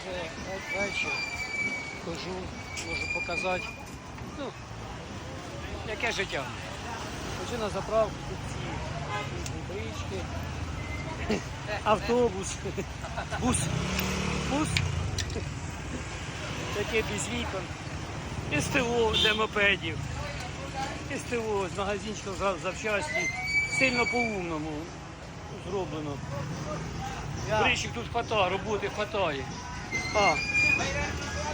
вже ве- вечір. Хожу, можу показати. Ну, яке життя. Ходжу на заправку, тут ці брички, автобус, бус, бус, таке без вікон. СТО для мопедів. СТО з магазинчиком за- запчасті. Сильно по-умному зроблено. Бричок тут хватає, роботи хватає. А,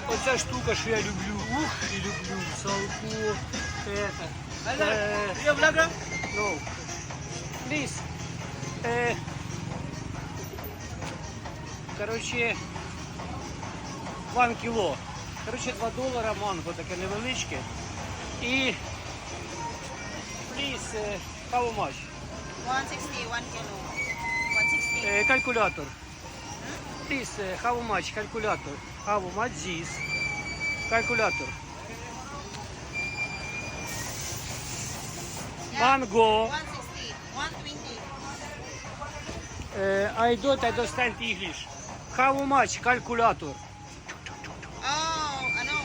оця штука, що я люблю. Ух, і люблю. Салко. Это. Е, no. Please. Е, короче, 1 кіло. Короче, 2 долара манго таке невеличке. І е, how much? 160, 1 kilo. 160. Е, калькулятор. Please, е, how much? Калькулятор. How much this? Калькулятор. Манго. 160, 120. Е, I don't understand English. How much? Калькулятор. Oh, ano?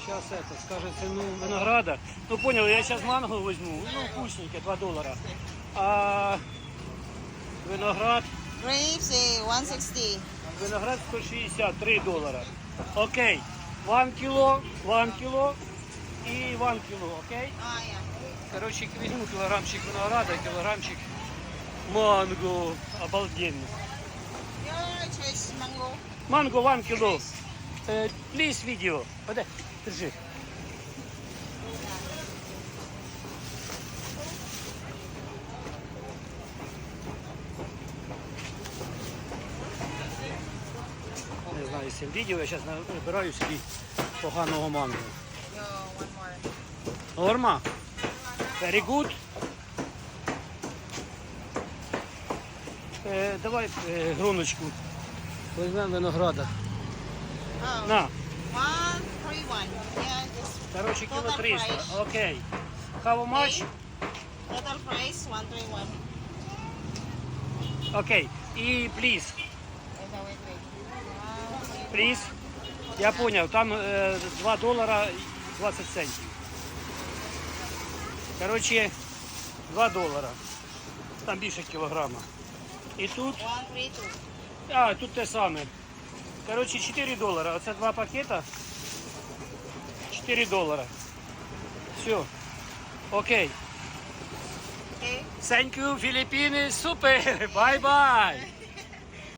Сейчас это, скажет цену винограда. Ну понял, я сейчас манго возьму. Ну, вкусненькое, 2 доллара. А виноград, Grapes, eh, 160. виноград 160, 3 доллара. Окей. 1 кило, 1 кило и 1 кило, окей? Ah, yeah. Короче, возьму килограммчик винограда, килограммчик манго. Обалденно. Манго 1 кило. Э, Please видео. Подай, держи. Цим відео я зараз набираю собі поганого манго. One. Норма? Very good. Е, давай е, гроночку. Візьмемо винограда. Oh, На. 131. Yeah, this Короче, кіло 300. Окей. How much? total price, 131. Окей. І please. Please. Я понял, там е, 2 долара 20 центів. Короче, 2 долара. Там більше кілограма. І тут, а, тут те саме. Короче, 4 долара. Оце два пакета. 4 долара. Все. Окей. Okay. Thank you, Філіппіни. Супер. Бай-бай.